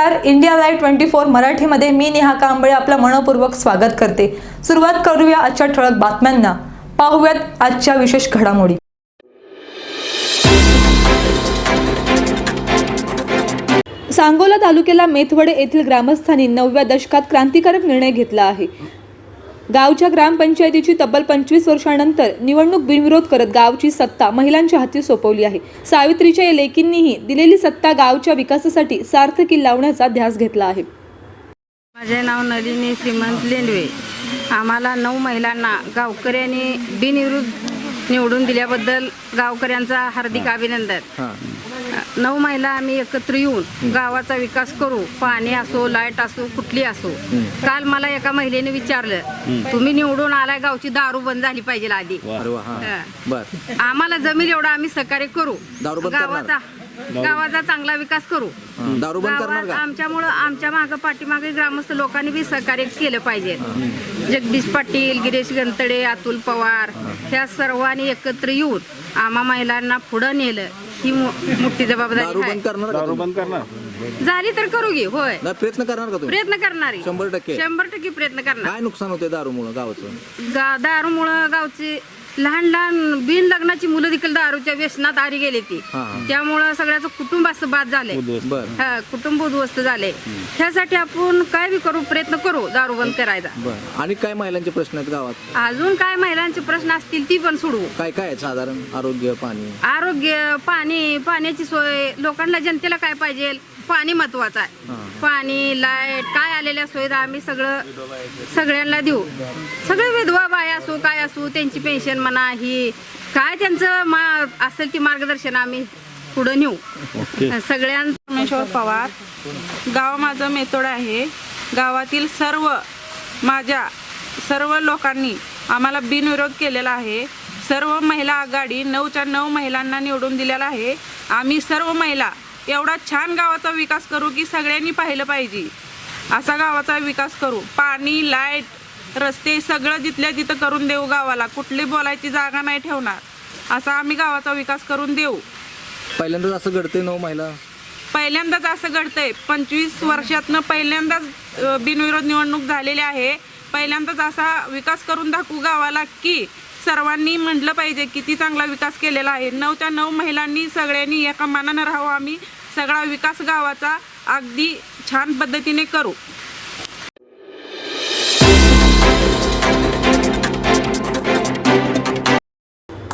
नमस्कार. India live twenty four मराठीमध्ये मी नेहा कांबळे आपलं मनपूर्वक स्वागत करते. सुरुवात करूया आजच्या ठळक बातम्यांना. पाहूयात आजच्या विशेष घडामोडी. सांगोला तालुक्याला मेथवडे येथील ग्रामस्थांनी नवव्या दशकात क्रांतिकारक निर्णय घेतला आहे. गावच्या ग्रामपंचायतीची तब्बल पंचवीस वर्षांनंतर निवडणूक बिनविरोध करत गावची सत्ता महिलांच्या हाती सोपवली आहे. सावित्रीच्या या लेकींनीही दिलेली सत्ता गावच्या विकासासाठी सार्थकी लावण्याचा ध्यास घेतला आहे. माझे नाव नलिनी श्रीमंत लेंडवे. आम्हाला नऊ महिलांना गावकऱ्यांनी बिनविरुद्ध निवडून दिल्याबद्दल गावकऱ्यांचा हार्दिक अभिनंदन. नऊ महिला आम्ही एकत्र येऊन गावाचा विकास करू. पाणी असो लाइट असो कुठली असो. काल मला एका महिलेने विचारलं तुम्ही निवडून आलाय गावची दारू बंद झाली पाहिजे आधी. आम्हाला जमेल एवढं आम्ही सहकार्य करू. दारू बंद करणार? गावाचा गावाचा चांगला विकास करू. दारू बंद करणार गावात का? आमच्यामुळं आमच्या मागं पाठीमागे ग्रामस्थ लोकांनी बी सहकार्य केलं पाहिजे. जगदीश पाटील गिरीश गंतडे अतुल पवार ह्या सर्वांनी एकत्र येऊन आम्हा महिलांना पुढं नेलं. ही मो- मोठी दारू जबाबदारी बंद आहे. करणार का तुम्ही? झाली तर करू घे होय. नाही, प्रयत्न करणार का तुम्ही? प्रयत्न करणारी. शंभर टक्के. शंभर टक्के प्रयत्न करणार. काय नुकसान होते दारूमुळे गावाचं? गा दारूमुळं गावचे लहान लहान बिन लग्नाची मुलं देखील दारूच्या व्यसनात आरी गेली ती. हा, हा. त्यामुळं सगळ्याचं कुटुंब असं बाद झालंय. बर. हा कुटुंब उद्ध्वस्त झाले त्यासाठी आपण काय बी करू प्रयत्न करू दारू बंद करायचा बर. आणि काय महिलांचे प्रश्न आहेत गावात? अजून काय महिलांचे प्रश्न असतील ती पण सोडवू. काय काय आहेत साधारण? आरोग्य पाणी? आरोग्य पाणी पाण्याची सोय लोकांना जनतेला काय पाहिजे? पाणी महत्वाचं आहे. पाणी लाइट काय आलेल्या सुविधा आम्ही सगळं सगळ्यांना देऊ. सगळे विधवा बाय असो काय असो त्यांची पेन्शन म्हणा ही काय त्यांचं मा असेल ती मार्गदर्शन आम्ही पुढं नेऊ. सगळ्यां परमेश्वर पवार. गाव माझं मेतोड आहे. गावातील सर्व माझ्या सर्व लोकांनी आम्हाला बिनविरोध केलेला आहे. सर्व महिला आघाडी नऊच्या नऊ महिलांना निवडून दिलेला आहे. आम्ही सर्व महिला एवढा छान गावाचा विकास करू की सगळ्यांनी पाहिलं पाहिजे. असा गावाचा विकास करू. पाणी लाइट रस्ते सगळं जिथल्या तिथं करून देऊ गावाला. कुठली बोलायची जागा नाही ठेवणार. असा आम्ही गावाचा विकास करून देऊ. पहिल्यांदाच असं घडते नऊ महिला? पहिल्यांदाच असं घडतंय. पंचवीस वर्षातनं पहिल्यांदाच बिनविरोध निवडणूक झालेली आहे. पहिल्यांदाच असा विकास करून दाखवू गावाला की सर्वांनी म्हटलं पाहिजे किती चांगला विकास केलेला आहे. नऊच्या नऊ महिलांनी सगळ्यांनी एका मानानं राहावं आम्ही. सगळा विकास गावाचा अगदी छान पद्धतीने करू.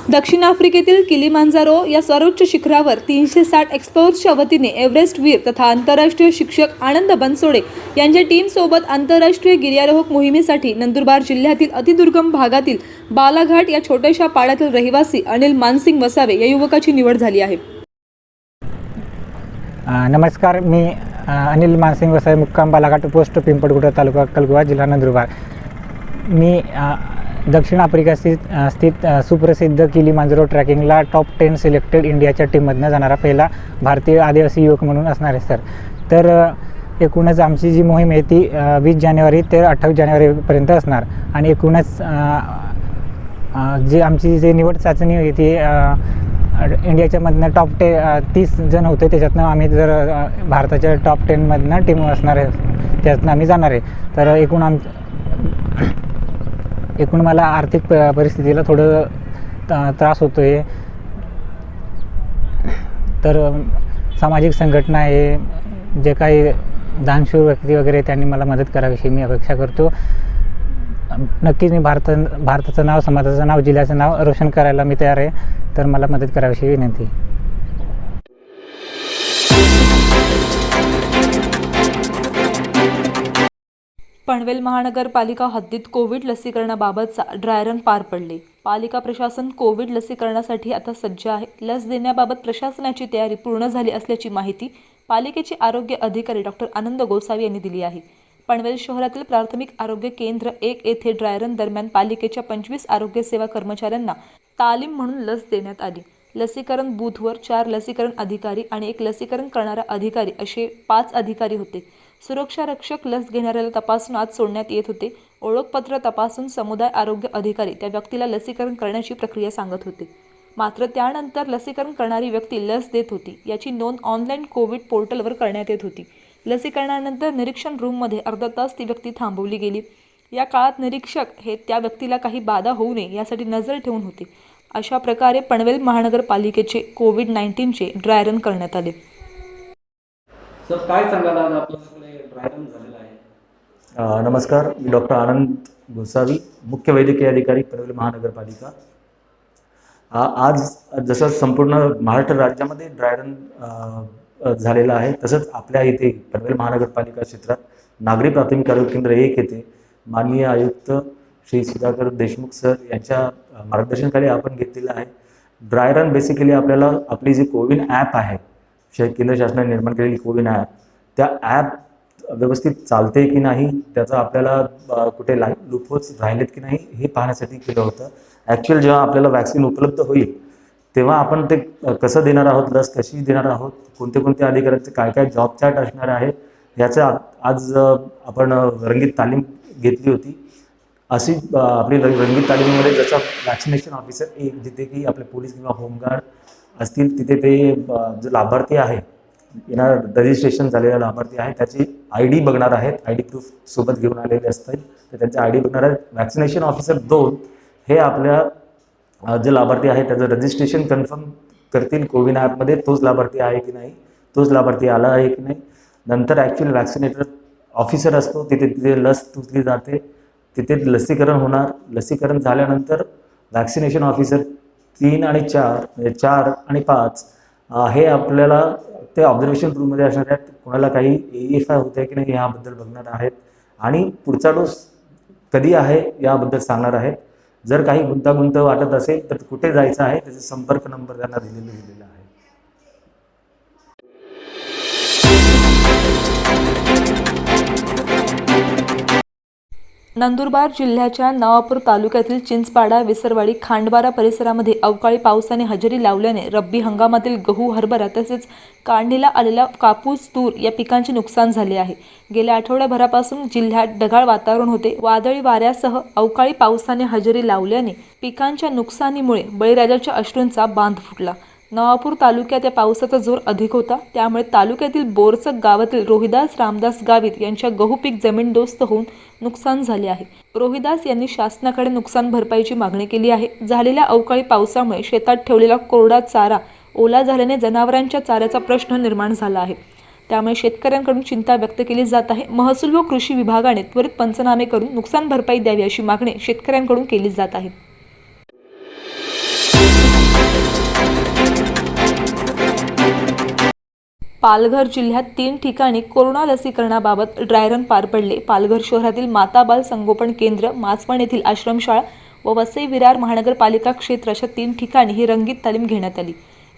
दक्षिण आफ्रिकेतील किलिमांजारो या सर्वोच्च शिखरावर तीनशे साठ एक्सपर्ट्सच्या वतीने एव्हरेस्ट वीर तथा आंतरराष्ट्रीय शिक्षक आनंद बनसोडे यांच्या टीमसोबत आंतरराष्ट्रीय गिर्यारोहक मोहिमेसाठी नंदुरबार जिल्ह्यातील अतिदुर्गम भागातील बालाघाट या छोट्याशा पाड्यातील रहिवासी अनिल मानसिंग वसावे या युवकाची निवड झाली आहे. नमस्कार मी अनिल मानसिंग वसाई मुक्काम बालाघाट पोस्ट पिंपळगुडा तालुका कलगुवा जिल्हा नंदुरबार. मी दक्षिण आफ्रिका स्थित स्थित सुप्रसिद्ध किली मांजरो ट्रॅकिंगला टॉप टेन सिलेक्टेड इंडियाच्या टीममधनं जाणारा पहिला भारतीय आदिवासी युवक म्हणून असणार आहे सर. तर एकूणच आमची जी मोहीम आहे ती वीस जानेवारी ते अठ्ठावीस जानेवारीपर्यंत असणार. आणि एकूणच जे जी आमची जी निवड चाचणी आहे ती इंडियाच्यामधनं टॉप टे तीस जण होते. त्याच्यातनं आम्ही जर भारताच्या टॉप टेनमधनं टीम असणार आहे त्याच्यातनं आम्ही जाणार आहे. तर एकूण आम एकूण मला आर्थिक प- परिस्थितीला थोडं त- त्रास होतो आहे तर सामाजिक संघटना आहे. जे काही दानशूर व्यक्ती वगैरे त्यांनी मला मदत करावीशी मी अपेक्षा करतो. नक्कीच मी भारत भारताचं नाव समाजाचं नाव जिल्ह्याचं नाव रोशन करायला मी तयार आहे. तर मला मदत करावीशी विनंती. पनवेल महानगरपालिका हद्दीत कोविड लसीकरणाबाबतचा ड्रायरन पार पडले. पालिका प्रशासन कोविड लसीकरणासाठी आता सज्ज आहे. लस देण्याबाबत प्रशासनाची तयारी पूर्ण झाली असल्याची माहिती पालिकेचे आरोग्य अधिकारी डॉक्टर आनंद गोसावी यांनी दिली आहे. पनवेल शहरातील प्राथमिक आरोग्य केंद्र एक येथे ड्रायरन दरम्यान पालिकेच्या पंचवीस आरोग्य सेवा कर्मचाऱ्यांना तालीम म्हणून लस देण्यात आली. लसीकरण बूथवर चार लसीकरण अधिकारी आणि एक लसीकरण करणारा अधिकारी असे पाच अधिकारी होते. सुरक्षा रक्षक लस घेणाऱ्याला तपासून आत सोडण्यात येत होते. ओळखपत्र तपासून समुदाय आरोग्य अधिकारी त्या व्यक्तीला लसीकरण करण्याची प्रक्रिया सांगत होते. मात्र त्यानंतर लसीकरण करणारी व्यक्ती लस देत होती. याची नोंद ऑनलाईन कोविड पोर्टलवर करण्यात येत होती. लसीकरणानंतर निरीक्षण रूममध्ये अर्धा तास ती व्यक्ती थांबवली गेली. या काळात निरीक्षक हे त्या व्यक्तीला काही बाधा होऊ नये यासाठी नजर ठेवून होते. अशा प्रकारे पनवेल महानगरपालिकेचे कोविड नाईन्टीनचे ड्राय रन करण्यात आले. सर काय सांगाल आज आपल्याकडे ड्रायरन झालेला आहे? अ, नमस्कार. मी डॉक्टर आनंद गोसावी मुख्य वैद्यकीय अधिकारी पनवेल महानगरपालिका. आज जसं संपूर्ण महाराष्ट्र राज्यामध्ये ड्रायरन अ, झालेला आहे. तसंच आपल्या इथे पनवेल महानगरपालिका क्षेत्रात नागरी प्राथमिक आरोग्य केंद्र एक येथे माननीय आयुक्त श्री सुधाकर देशमुख सर यांच्या मार्गदर्शनाखाली आपण घेतलेलं आहे. ड्रायरन बेसिकली आपल्याला आपली जी कोविन ॲप आहे शे केंद्र शासनाने निर्माण केलेली कोविन ॲप त्या ॲप व्यवस्थित चालते की नाही त्याचा आपल्याला कुठे ला लुपोच राहिलेत की नाही हे पाहण्यासाठी केलं होतं. ॲक्च्युअल जेव्हा आपल्याला वॅक्सिन उपलब्ध होईल तेव्हा आपण ते कसं देणार आहोत लस कशी देणार आहोत कोणते कोणते अधिकाऱ्यांचे काय काय जॉब चार्ट असणार आहे याचं आज आपण रंगीत तालीम घेतली होती. अशी आपली रंग- रंगीत तालीमीमध्ये जसं वॅक्सिनेशन ऑफिसर एक जिथे की आपले पोलीस किंवा होमगार्ड असतील तिथे ते जो लाभार्थी आहे येणार रजिस्ट्रेशन झालेला लाभार्थी आहे त्याची आय डी बघणार आहेत आय डी प्रूफ सोबत घेऊन आलेले असतील तर त्यांचे आय डी बघणार आहेत. वॅक्सिनेशन ऑफिसर दोन हे आपल्या जे लाभार्थी आहे त्याचं रजिस्ट्रेशन कन्फर्म करतील कोविन ॲपमध्ये तोच लाभार्थी आहे की नाही तोच लाभार्थी आला आहे की नाही. नंतर ॲक्च्युअल वॅक्सिनेटर ऑफिसर असतो तिथे तिथे लस टोचली जाते तिथे लसीकरण होणार. लसीकरण झाल्यानंतर वॅक्सिनेशन ऑफिसर तीन आणि चार म्हणजे चार आणि पाच हे आपल्याला ते ऑब्झर्वेशन रूममध्ये असणार आहेत. कोणाला काही ए एफ आय होते की नाही याबद्दल बघणार आहेत. आणि पुढचा डोस कधी आहे याबद्दल सांगणार आहेत. जर काही गुंतागुंत वाटत असेल तर कुठे जायचं आहे? त्याचे संपर्क नंबर त्यांना दिलेले दिलेला आहे. नंदुरबार जिल्ह्याच्या नवापूर तालुक्यातील चिंचपाडा विसरवाडी खांडबारा परिसरामध्ये अवकाळी पावसाने हजेरी लावल्याने रब्बी हंगामातील गहू हरभरा तसेच काढणीला आलेला कापूस तूर या पिकांचे नुकसान झाले आहे. गेल्या आठवड्याभरापासून जिल्ह्यात ढगाळ वातावरण होते. वादळी वाऱ्यासह अवकाळी पावसाने हजेरी लावल्याने पिकांच्या नुकसानीमुळे बळीराजाच्या अश्रूंचा बांध फुटला. नवापूर तालुक्यात या पावसाचा जोर अधिक होता. त्यामुळे तालुक्यातील बोरचक गावातील रोहिदास रामदास गावित यांच्या गहू पीक जमीनदोस्त होऊन नुकसान झाले आहे. रोहिदास यांनी शासनाकडे नुकसान भरपाईची मागणी केली आहे. झालेल्या अवकाळी पावसामुळे शेतात ठेवलेला कोरडा चारा ओला झाल्याने जनावरांच्या चाऱ्याचा प्रश्न निर्माण झाला आहे. त्यामुळे शेतकऱ्यांकडून चिंता व्यक्त केली जात आहे. महसूल व कृषी विभागाने त्वरित पंचनामे करून नुकसान भरपाई द्यावी अशी मागणी शेतकऱ्यांकडून केली जात आहे. पालघर जिल्ह्यात तीन ठिकाणी कोरोना लसीकरणाबाबत ड्रायरन पार पडले. पालघर शहरातील माता बाल संगोपन केंद्र मासवण येथील आश्रमशाळा व वसई विरार महानगरपालिका क्षेत्र अशा तीन ठिकाणी ही रंगीत तालीम घेण्यात आली.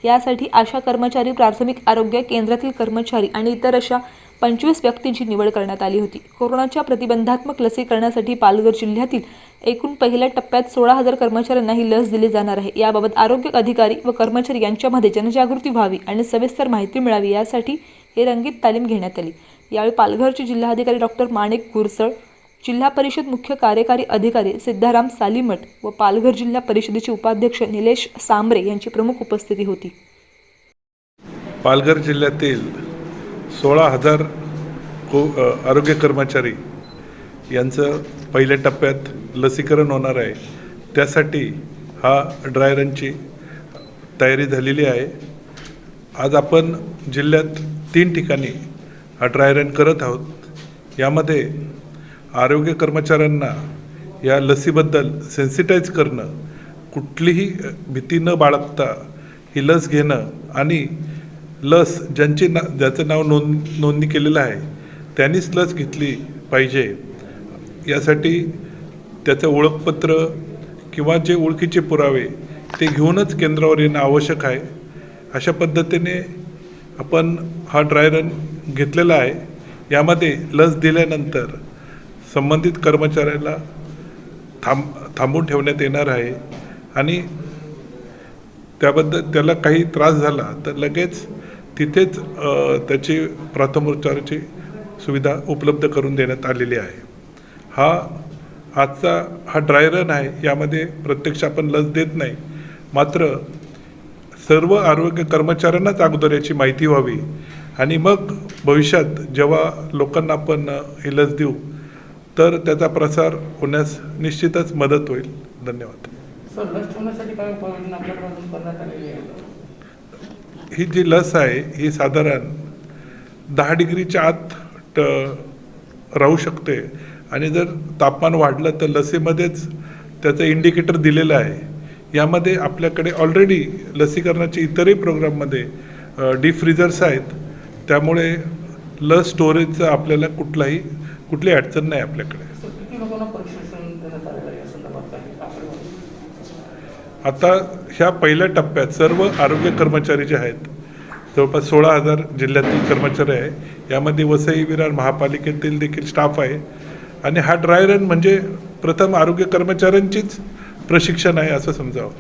यासाठी आशा कर्मचारी प्राथमिक आरोग्य केंद्रातील कर्मचारी आणि इतर अशा पंचवीस व्यक्तींची निवड करण्यात आली होती. कोरोनाच्या प्रतिबंधात्मक लसीकरणासाठी पालघर जिल्ह्यातील एकूण पहिल्या टप्प्यात सोळा हजार कर्मचाऱ्यांना ही लस दिली जाणार आहे. याबाबत आरोग्य अधिकारी व कर्मचारी यांच्यामध्ये जनजागृती व्हावी आणि सविस्तर माहिती मिळावी यासाठी हे रंगीत तालीम घेण्यात आली. यावेळी पालघरचे जिल्हाधिकारी डॉक्टर माणिक गुरसळ जिल्हा परिषद मुख्य कार्यकारी अधिकारी सिद्धाराम सालीमठ व पालघर जिल्हा परिषदेचे उपाध्यक्ष निलेश सांबरे यांची प्रमुख उपस्थिती होती. पालघर जिल्ह्यातील सोळा हजार को आरोग्य कर्मचारी यांचं पहिल्या टप्प्यात लसीकरण होणार आहे. त्यासाठी हा ड्राय रनची तयारी झालेली आहे. आज आपण जिल्ह्यात तीन ठिकाणी हा ड्राय रन करत आहोत. यामध्ये आरोग्य कर्मचाऱ्यांना या लसीबद्दल सेन्सिटाईज करणं कुठलीही भीती न बाळगता ही लस घेणं आणि लस ज्यांची ना ज्याचं नाव नोंद नोंदणी केलेलं आहे त्यांनीच लस घेतली पाहिजे. यासाठी त्याचं ओळखपत्र किंवा जे ओळखीचे पुरावे ते घेऊनच केंद्रावर येणं आवश्यक आहे. अशा पद्धतीने आपण हा ड्राय रन घेतलेला आहे. यामध्ये लस दिल्यानंतर संबंधित कर्मचाऱ्याला थांब थांबून ठेवण्यात येणार आहे. आणि त्याबद्दल त्याला काही त्रास झाला तर लगेच तिथेच त्याची प्राथमोपचाराची सुविधा उपलब्ध करून देण्यात आलेली आहे. हा आजचा हा ड्राय रन आहे यामध्ये प्रत्यक्ष आपण लस देत नाही. मात्र सर्व आरोग्य कर्मचाऱ्यांनाच अगोदर याची माहिती व्हावी. आणि मग भविष्यात जेव्हा लोकांना आपण ही लस देऊ तर त्याचा प्रसार होण्यास निश्चितच मदत होईल. धन्यवाद. ही जी लस आहे ही साधारण दहा डिग्रीच्या आत ट राहू शकते. आणि जर तापमान वाढलं तर लसीमध्येच त्याचं इंडिकेटर दिलेलं आहे. यामध्ये आपल्याकडे ऑलरेडी लसीकरणाचे इतरही प्रोग्राममध्ये डी फ्रीजर्स आहेत. त्यामुळे लस स्टोरेजचा आपल्याला कुठलाही कुठली अडचण नाही आपल्याकडे. आता ह्या पहिल्या टप्प्यात सर्व आरोग्य कर्मचारी जे आहेत जवळपास सोळा हजार जिल्ह्यातील कर्मचारी आहे. यामध्ये वसई विरार महापालिकेतील देखील स्टाफ आहे. आणि हा ड्राय रन म्हणजे प्रथम आरोग्य कर्मचाऱ्यांचीच प्रशिक्षण आहे असं समजावं.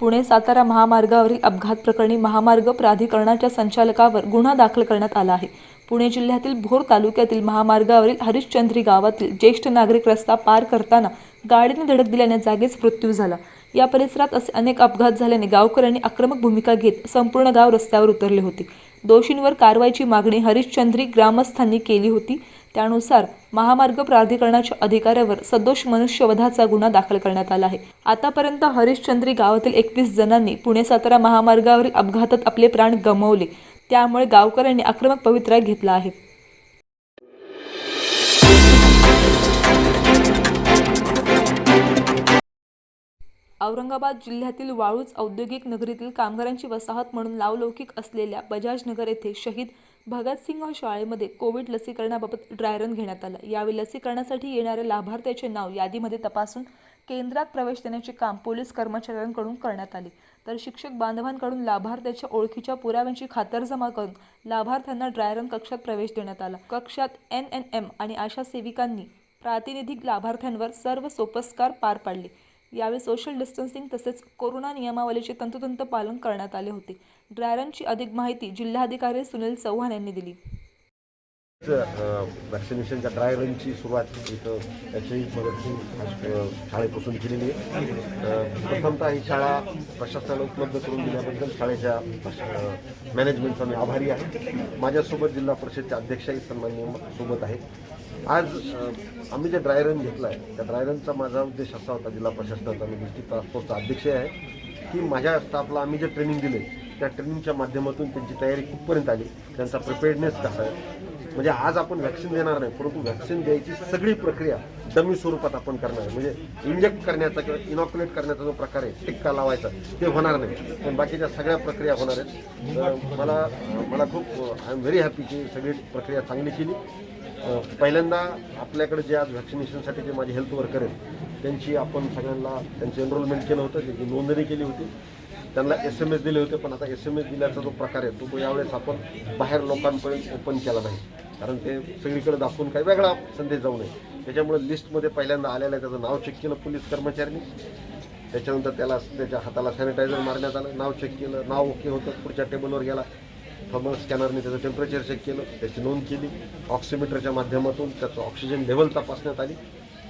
पुणे सातारा महामार्गावरील अपघात प्रकरणी महामार्ग प्राधिकरणाच्या संचालकावर गुन्हा दाखल करण्यात आला आहे. पुणे जिल्ह्यातील भोर तालुक्यातील महामार्गावरील हरिश्चंद्री गावातील ज्येष्ठ नागरिक रस्ता पार करताना गाडीने धडक दिल्याने जागीच मृत्यू झाला. या परिसरात असे अनेक अपघात झाल्याने गावकऱ्यांनी आक्रमक भूमिका घेत संपूर्ण गाव रस्त्यावर उतरले होते. दोषींवर कारवाईची मागणी हरिश्चंद्री ग्रामस्थांनी केली होती. त्यानुसार महामार्ग प्राधिकरणाच्या अधिकाऱ्यावर सदोष मनुष्यवधाचा गुन्हा दाखल करण्यात आला आहे. आतापर्यंत हरिश्चंद्री गावातील एकवीस जणांनी पुणे सातारा महामार्गावरील अपघातात आपले प्राण गमावले. त्यामुळे गावकऱ्यांनी आक्रमक पवित्रा घेतला आहे. औरंगाबाद जिल्ह्यातील वाळूज औद्योगिक नगरीतील कामगारांची वसाहत म्हणून लावलौकिक असलेल्या बजाजनगर येथे शहीद भगतसिंग शाळेमध्ये कोविड लसीकरणाबाबत ड्रायरन घेण्यात आला. यावेळी लसीकरणासाठी येणाऱ्या लाभार्थ्याचे नाव यादीमध्ये तपासून केंद्रात प्रवेश देण्याचे काम पोलीस कर्मचाऱ्यांकडून करण्यात आले. तर शिक्षक बांधवांकडून लाभार्थ्याच्या ओळखीच्या पुराव्यांची खातरजमा करून लाभार्थ्यांना ड्रायरन कक्षात प्रवेश देण्यात आला. कक्षात एन एन एम आणि आशा सेविकांनी प्रातिनिधिक लाभार्थ्यांवर सर्व सोपस्कार पार पाडले. यावेळी सोशल डिस्टन्सिंग तसेच कोरोना नियमावलीचे तंतोतंत पालन करण्यात आले होते. ड्रायरनची अधिक माहिती जिल्हाधिकारी सुनील चव्हाण यांनी दिली. व्हॅक्सिनेशनच्या ड्राय रनची सुरुवात इथं त्याची मदत शाळेपासून केलेली आहे. प्रथमतः ही शाळा प्रशासनाला उपलब्ध करून दिल्याबद्दल शाळेच्या मॅनेजमेंटचा मी आभारी आहे. माझ्यासोबत जिल्हा परिषदचे अध्यक्षही सन्मान्य सोबत आहेत. आज आम्ही जे ड्राय रन घेतला आहे त्या ड्राय रनचा माझा उद्देश असा होता जिल्हा प्रशासनाचा मी डिस्ट्रिक्ट टास्क फोर्सचा अध्यक्ष आहे. की माझ्या स्टाफला आम्ही जे ट्रेनिंग दिले त्या ट्रेनिंगच्या माध्यमातून त्यांची तयारी कुठपर्यंत आली त्यांचा प्रिपेअर्डनेस कसा आहे? म्हणजे आज आपण व्हॅक्सिन देणार नाही परंतु व्हॅक्सिन द्यायची सगळी प्रक्रिया डमी स्वरूपात आपण करणार आहे. म्हणजे इंजेक्ट करण्याचा किंवा इनॉक्युलेट करण्याचा जो प्रकार आहे टिक्का लावायचा ते होणार नाही. पण बाकीच्या सगळ्या प्रक्रिया होणार आहेत. मला मला खूप आय एम व्हेरी हॅपी की सगळी प्रक्रिया चांगली केली. पहिल्यांदा आपल्याकडे जे आज व्हॅक्सिनेशनसाठी जे माझे हेल्थ वर्कर आहेत त्यांची आपण सगळ्यांना त्यांचं एनरोलमेंट केलं होतं त्यांची नोंदणी केली होती. त्यांना एस एम एस दिले होते पण आता एस एम एस दिल्याचा जो प्रकार आहे तो तो यावेळेस आपण बाहेर लोकांपर्यंत ओपन केला नाही. कारण ते सगळीकडे दाखवून काही वेगळा संदेश जाऊ नये. त्याच्यामुळे लिस्टमध्ये पहिल्यांदा आलेलं आहे त्याचं नाव चेक केलं पोलीस कर्मचाऱ्यांनी. त्याच्यानंतर त्याला त्याच्या हाताला सॅनिटायझर मारण्यात आलं नाव चेक केलं नाव ओके होतं पुढच्या टेबलवर गेला. थर्मल स्कॅनरने त्याचं टेम्परेचर चेक केलं त्याची नोंद केली. ऑक्सिमीटरच्या माध्यमातून त्याचं ऑक्सिजन लेवल तपासण्यात आली.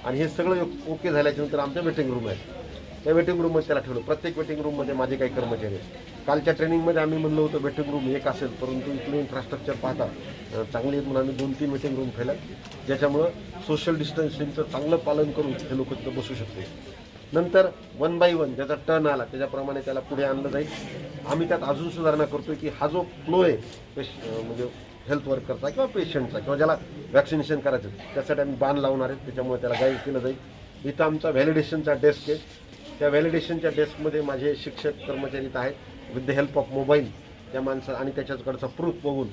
आणि हे सगळं ओके झाल्याच्यानंतर आमच्या मीटिंग रूम आहे. त्या वेटिंग रूममध्ये त्याला ठेवलं. प्रत्येक वेटिंग रूममध्ये माझे काही कर्मचारी आहेत. कालच्या ट्रेनिंगमध्ये आम्ही म्हणलं होतं वेटिंग रूम एक असेल परंतु इथलं इन्फ्रास्ट्रक्चर पाहता. चांगली आहेत म्हणून आम्ही दोन तीन वेटिंग रूम ठेवल्या ज्याच्यामुळं सोशल डिस्टन्सिंगचं चांगलं पालन करून हे लोक तिथं बसू शकते नंतर वन बाय वन ज्याचा टर्न आला त्याच्याप्रमाणे त्याला पुढे आणलं जाईल. आम्ही त्यात अजून सुधारणा करतोय की हा जो फ्लो आहे पेश म्हणजे हेल्थ वर्करचा किंवा पेशंटचा किंवा ज्याला वॅक्सिनेशन करायचं आहे, त्यासाठी आम्ही बाण लावणार आहेत. त्याच्यामुळे त्याला गाईड केलं जाईल. इथं आमचा व्हॅलिडेशनचा डेस्क आहे. त्या व्हॅलिडेशनच्या डेस्कमध्ये माझे शिक्षक कर्मचारी आहेत. With the help of mobile त्या माणसं आणि त्याच्याकडचा प्रूफ बघून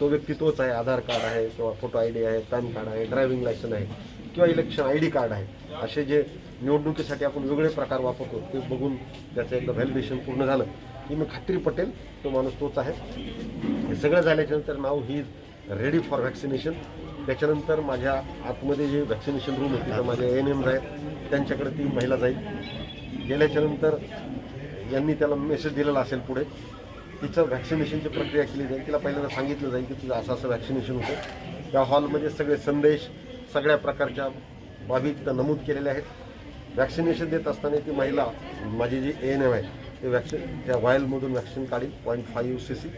तो व्यक्ती तोच आहे. आधार कार्ड आहे किंवा फोटो आय डी आहे पॅन कार्ड आहे ड्रायव्हिंग लायसन आहे किंवा इलेक्शन आय डी कार्ड आहे. असे जे निवडणुकीसाठी आपण वेगळे प्रकार वापरतो ते बघून त्याचं एकदा व्हॅलिडेशन पूर्ण झालं. की मी खात्री पटेल तो माणूस तोच आहे. हे सगळं झाल्याच्यानंतर नाव ही रेडी फॉर व्हॅक्सिनेशन त्याच्यानंतर माझ्या आतमध्ये जे व्हॅक्सिनेशन रूम होती तर माझ्या एन एम्स आहेत त्यांच्याकडे ती महिला जाईल. गेल्याच्यानंतर यांनी त्याला मेसेज दिलेला असेल पुढे तिचं व्हॅक्सिनेशनची प्रक्रिया केली जाईल. तिला पहिल्यांदा सांगितलं जाईल की तुझं असं असं व्हॅक्सिनेशन होतं. त्या हॉलमध्ये सगळे संदेश सगळ्या प्रकारच्या बाबी तिथं नमूद केलेल्या आहेत. व्हॅक्सिनेशन देत असताना ती महिला माझी जी ए एन एम आहे ते व्हॅक्सिन त्या वायलमधून व्हॅक्सिन काढील पॉईंट फाईव्ह सी सी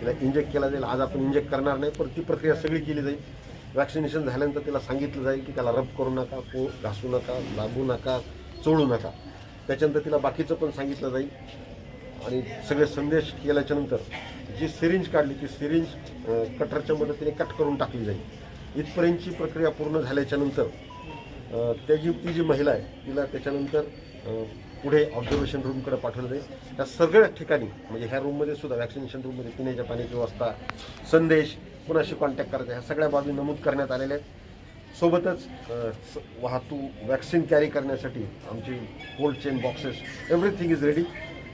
तिला इंजेक्ट केला जाईल. आज आपण इंजेक्ट करणार नाही पण ती प्रक्रिया सगळी केली जाईल. वॅक्सिनेशन झाल्यानंतर तिला सांगितलं जाईल की त्याला रब करू नका पो घासू नका लागू नका चोळू नका. त्याच्यानंतर तिला बाकीचं पण सांगितलं जाईल. आणि सगळे संदेश केल्याच्यानंतर जी सिरिंज काढली ती सिरिंज कटरच्या मदतीने कट करून टाकली जाईल. इथपर्यंतची प्रक्रिया पूर्ण झाल्याच्यानंतर त्याची ती जी महिला आहे तिला त्याच्यानंतर पुढे ऑब्झर्वेशन रूमकडे पाठवलं. जाईल त्या सगळ्या ठिकाणी म्हणजे ह्या रूममध्ये सुद्धा व्हॅक्सिनेशन रूममध्ये पिण्याच्या पाण्याची व्यवस्था संदेश कुणाशी कॉन्टॅक्ट करायचा ह्या सगळ्या बाबी नमूद करण्यात आलेल्या आहेत. सोबतच स- वाहतूक वॅक्सिन कॅरी करण्यासाठी आमची cold chain boxes everything is ready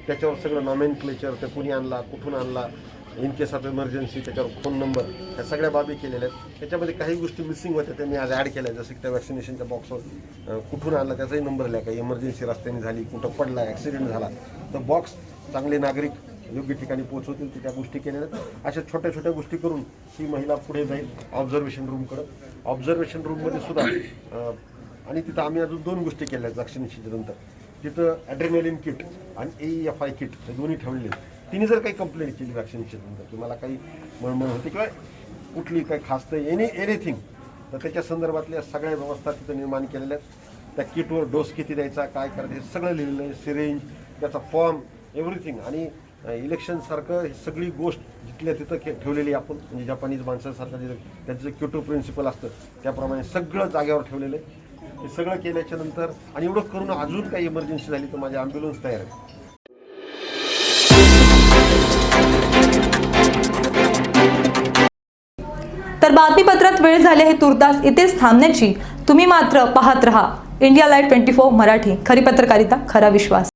त्याच्यावर सगळं नॉमेन क्लेचर ते कुणी आणला कुठून आणला इन केस ऑफ इमर्जन्सी त्याच्यावर फोन नंबर ह्या सगळ्या बाबी केलेल्या आहेत. त्याच्यामध्ये काही गोष्टी मिसिंग होत्या त्या मी आज ॲड केल्या जसं की त्या वॅक्सिनेशनच्या बॉक्सवर कुठून आणला त्याचाही नंबर लिहा काही. इमर्जन्सी रस्त्याने झाली कुठं पडला ॲक्सिडेंट झाला. तर बॉक्स चांगले नागरिक योग्य ठिकाणी पोहोचवतील ते त्या गोष्टी केलेल्या आहेत. अशा छोट्या छोट्या गोष्टी करून ही महिला पुढे जाईल ऑब्झर्वेशन रूमकडं ऑब्झर्वेशन रूममध्ये सुद्धा आणि तिथं आम्ही अजून दोन गोष्टी केल्या आहेत वॅक्सिनेशनच्या नंतर. तिथं ॲड्रेनलिन किट आणि ए एफ आय किट हे दोन्ही ठेवलेले आहेत. तिने जर काही कंप्लेंट केली वॅक्सिनेशन नंतर की मला काही मळमळ होते किंवा कुठली काही खासतं एनी एनिथिंग तर त्याच्या संदर्भातल्या सगळ्या व्यवस्था तिथं निर्माण केलेल्या आहेत. त्या किटवर डोस किती द्यायचा काय करायचं हे सगळं लिहिलेलं आहे. सिरेंज त्याचा फॉर्म एव्हरीथिंग आणि इलेक्शनसारखं ही सगळी गोष्ट जिथल्या तिथं के ठेवलेली आपण म्हणजे जपानीज माणसांसारखं जे त्यांचं क्युटो प्रिन्सिपल असतं त्याप्रमाणे सगळं जागेवर ठेवलेलं आहे. हे सगळं केल्याच्यानंतर आणि एवढं करून अजून काही इमर्जन्सी झाली तर माझी ॲम्ब्युलन्स तयार आहे बातमीपत्रात वेळ झाली आहे तुर्तास इथेच थांबण्याची. तुम्ही मात्र पाहत रहा. India light twenty four Marathi. खरी पत्रकारिता खरा विश्वास.